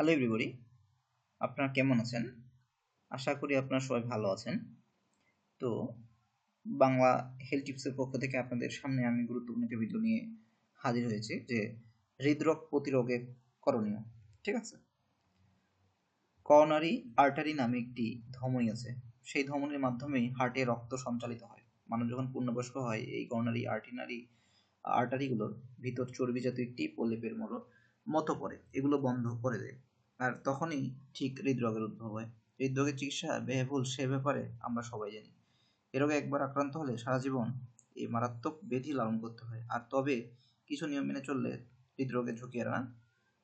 Hello everybody আপনারা কেমন আছেন? আশা করি আপনারা সবাই ভালো আছেন। তো, বাংলা হেলথ টিপসের পক্ষ থেকে আপনাদের সামনে আমি গুরুত্বপূর্ণ একটা ভিডিও নিয়ে হাজির হয়েছি যে হৃদরোগ প্রতিরোধে করণীয়, ঠিক আছে? করোনারি আর্টারি নামে একটি ধমনী আছে। সেই ধমনির মাধ্যমেই হার্টে রক্ত সঞ্চালিত হয়। মানুষ যখন পূর্ণবয়স্ক হয়, এই করোনারি আর্টিনারি আর্টারিগুলোর ভিতর চর্বি জাতীয় একটি প্রলেপের মতো মতো পড়ে এগুলো বন্ধ করে দেয়। আর তখনই ঠিক হৃদরোগের উদ্ভব হয়। হৃদরোগের চিকিৎসা ব্যয়বহুল সে ব্যাপারে আমরা সবাই জানি। এ রোগে একবার আক্রান্ত হলে সারা জীবন এই মারাত্মক ব্যাধি লালন করতে হয়। আর তবে কিছু নিয়ম মেনে চললে হৃদরোগের ঝুঁকি এড়ানো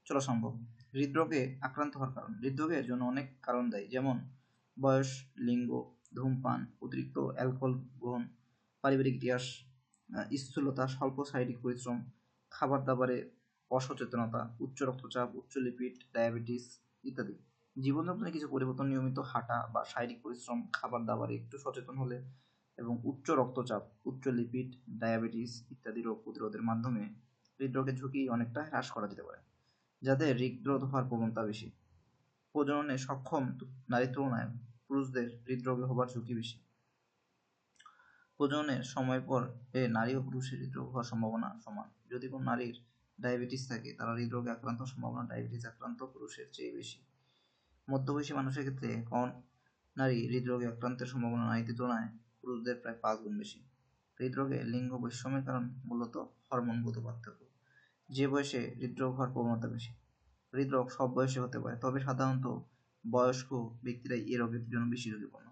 চলা সম্ভব। হৃদরোগে আক্রান্ত হওয়ার কারণ। হৃদরোগের জন্য অনেক কারণ দেয়। যেমন বয়স, লিঙ্গ, ধূমপান, অতিরিক্ত অ্যালকোহল গ্রহণ, পারিবারিক ইতিহাস স্থূলতা, স্বল্প শারীরিক পরিশ্রম খাবার দাবারে অসচেতনতা, উচ্চ রক্তচাপ, উচ্চ লিপিড ডায়াবেটিস ইত্যাদি। জীবনযাপনে কিছু পরিবর্তন, নিয়মিত হাঁটা বা শারীরিক পরিশ্রম, খাবার দাবারে একটু সচেতন হলে এবং উচ্চ রক্তচাপ, উচ্চ লিপিড ডায়াবেটিস ইত্যাদি রোগ প্রতিরোধের মাধ্যমে হৃদরোগের ঝুঁকি অনেকটা হ্রাস করা যেতে পারে যাদের হৃদরোগ হওয়ার প্রবণতা বেশি। প্রজননে সক্ষম নারীর তুলনায় পুরুষদের হৃদরোগে হবার ঝুঁকি বেশি। প্রজননের সময় পর এ নারী ও পুরুষের হৃদরোগ হওয়ার সম্ভাবনা সমান। যদি কোনো নারীর ডায়াবেটিস থাকে, তারা হৃদরোগে আক্রান্ত, সম্ভাবনা ডায়াবেটিস আক্রান্ত পুরুষের চেয়ে বেশি। মধ্যবয়সী মানুষের ক্ষেত্রে কন নারী হৃদরোগে আক্রান্তের সম্ভাবনা নারীদের তুলনায় পুরুষদের প্রায় পাঁচ গুণ বেশি। হৃদরোগে লিঙ্গ বৈষম্যের কারণ মূলত হরমোনগত পার্থক্য। যে বয়সে হৃদরোগ হওয়ার প্রবণতা বেশি। হৃদরোগ সব বয়সে হতে পারে, তবে সাধারণত বয়স্ক ব্যক্তিরাই এ রোগের জন্য বেশি ঝুঁকিপূর্ণ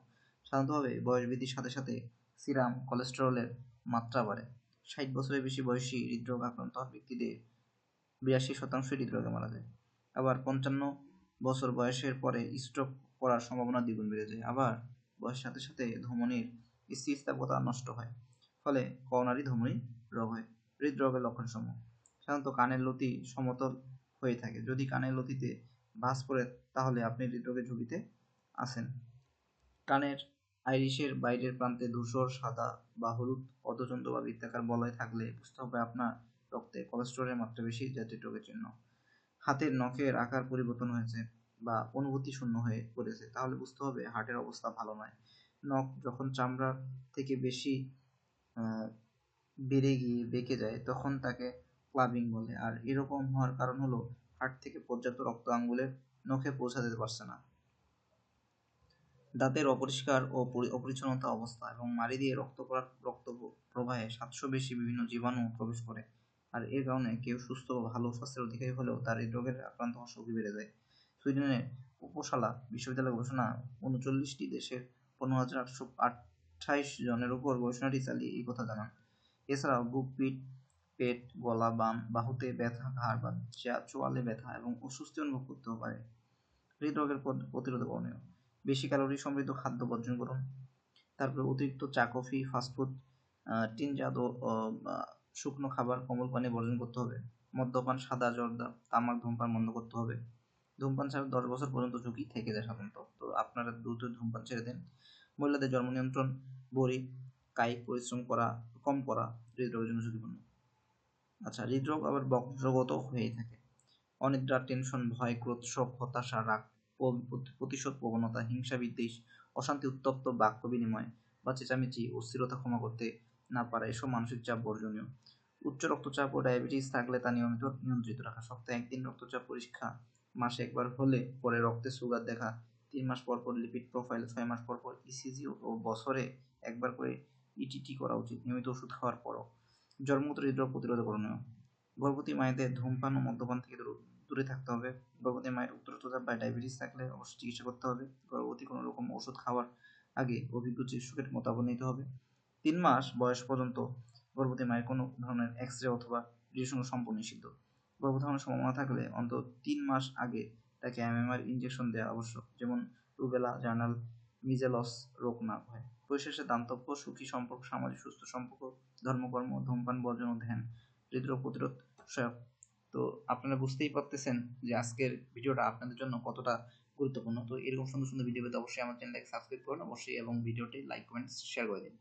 সাধারণতভাবে বয়স বৃদ্ধির সাথে সাথে সিরাম, কোলেস্টেরলের মাত্রা বাড়ে। ষাট বছরের বেশি বয়সী হৃদরোগ আক্রান্ত ব্যক্তিদের বিরাশি শতাংশ হৃদরোগে মারা যায়। আবার পঞ্চান্ন বছর বয়সের পরে স্ট্রোক করার সম্ভাবনা দ্বিগুণ বেড়ে যায়। আবার বয়সের সাথে সাথে ধমনির স্থিতিস্থাপকতা নষ্ট হয়, ফলে করোনারি ধমনী রোগ হয়, হৃদরোগের লক্ষণসমূহ। সাধারণত কানের লতি সমতল হয়ে থাকে। যদি কানের লতিতে ভাঁজ পড়ে, তাহলে আপনি হৃদরোগের ঝুঁকিতে আছেন। কানের আইরিশের বাইরের প্রান্তে ধূসর, সাদা বা হলুদ অর্ধচন্দ্র বা বৃত্তাকার বলয় থাকলে বুঝতে হবে আপনার রক্তে কোলেস্টেরলের মাত্রা বেশি জাতীয় রোগের চিহ্ন হাতের নখের আকার পরিবর্তন হয়েছে বা অনুভূতি শূন্য হয়ে পড়েছে, তাহলে বুঝতে হবে হার্টের অবস্থা ভালো নয়। নখ যখন চামড়ার থেকে বেশি বেড়ে গিয়ে বেঁকে যায়, তখন তাকে ক্লাবিং বলে। আর এরকম হওয়ার কারণ হলো হার্ট থেকে পর্যাপ্ত রক্ত আঙ্গুলের নখে পৌঁছাতে পারছে না। দাঁতের অপরিষ্কার ও অপরিচ্ছন্নতা অবস্থা এবং মাড়ি দিয়ে রক্ত রক্ত প্রবাহে সাতশো বেশি বিভিন্ন জীবাণু প্রবেশ করে। আর এর কারণে কেউ সুস্থ ও ভালো স্বাস্থ্যের অধিকারী হলেও তার হৃদরোগের আক্রান্ত হওয়ার ঝুঁকি বেড়ে যায়। সুইডেনের উপশালা বিশ্ববিদ্যালয় গবেষণা উনচল্লিশটি দেশের পনেরো হাজার আটশো আঠাইশ জনের উপর গবেষণাটি চালিয়ে এই কথা জানান। এছাড়াও বুক পিঠ, পেট, গলা, বাম, বাহুতে ব্যথা, ঘাড় বা চোয়ালে ব্যথা এবং অস্বস্তি অনুভব করতেও পারে। হৃদরোগের প্রতিরোধ করণীয়। বেশি ক্যালোরি সমৃদ্ধ খাদ্য বর্জন করুন। তারপরে অতিরিক্ত চা, কফি ফাস্টফুড টিন টিনজাত শুকনো খাবার, কোমল পানি বর্জন করতে হবে। মদ্যপান, সাদা জর্দা, তামাক, ধূমপান বন্ধ করতে হবে। ধূমপান ছাড়া দশ বছর পর্যন্ত ঝুঁকি থেকে যায় সাধারণত। তো আপনারা দ্রুত ধূমপান ছেড়ে দেন। মহিলাদের জন্ম নিয়ন্ত্রণ, বড়ি, কায়িক পরিশ্রম করা, কম করা হৃদরোগের জন্য ঝুঁকিপূর্ণ। আচ্ছা হৃদরোগ আবার বক্রগত হয়েই থাকে। অনিদ্রা, টেনশন, ভয়, ক্রোধ, শোক, হতাশা, রাগ প্রতিশোধ, প্রবণতা, হিংসা, বিদ্বেষ, অশান্তি, উত্তপ্ত, বাক্য বিনিময় বা চেঁচামেচি, অস্থিরতা ক্ষমা করতে না পারা, এসব মানসিক চাপ বর্জনীয়। উচ্চ রক্তচাপ ও ডায়াবেটিস থাকলে তা নিয়মিত, নিয়ন্ত্রিত রাখা। সপ্তাহে একদিন রক্তচাপ পরীক্ষা, মাসে একবার হলে পরে রক্তে সুগার দেখা, তিন মাস পর পর লিপিড প্রোফাইল ছয় মাস পর পর ইসিজি ও বছরে একবার করে ইটিটি করা উচিত। নিয়মিত ওষুধ খাওয়ার পরও। জন্মগত হৃদরোগ প্রতিরোধ করণীয়। গর্ভবতী মায়েদের ধূমপান ও মদ্যপান থেকে দূরে থাকতে হবে। গর্ভবতী মায়ের উচ্চ রক্তচাপ বা ডায়াবেটিস থাকলে অবশ্যই চিকিৎসা করতে হবে। গর্ভবতী কোনো রকম ওষুধ খাওয়ার আগে অভিজ্ঞ চিকিৎসকের মতামত নিতে হবে। তিন মাস বয়স পর্যন্ত গর্ভবতী মায়ের কোনো ধরনের এক্স রে অথবা রেডিয়েশন সম্পূর্ণ নিষিদ্ধ। গর্ভধারণের সম্ভাবনা থাকলে অন্তত তিন মাস আগে তাকে এমএমআর ইনজেকশন দেওয়া আবশ্যক, যেমন রুবেলা জার্নাল মিজেলস রোগ না হয়। পরিশেষে দান্তব্য সুখী সম্পর্ক, সামাজিক সুস্থ সম্পর্ক, ধর্মকর্ম, ধূমপান, বর্জন ও ধ্যান, হৃদরোগ প্রতিরোধ সহায়ক। তো আপনারা বুঝতেই পারতেছেন যে আজকের ভিডিওটা আপনাদের জন্য কতটা গুরুত্বপূর্ণ। তো এরকম সুন্দর সুন্দর ভিডিও পেতে অবশ্যই আমার চ্যানেলটাকে সাবস্ক্রাইব করুন অবশ্যই, এবং ভিডিওটি লাইক কমেন্ট শেয়ার করে দিন।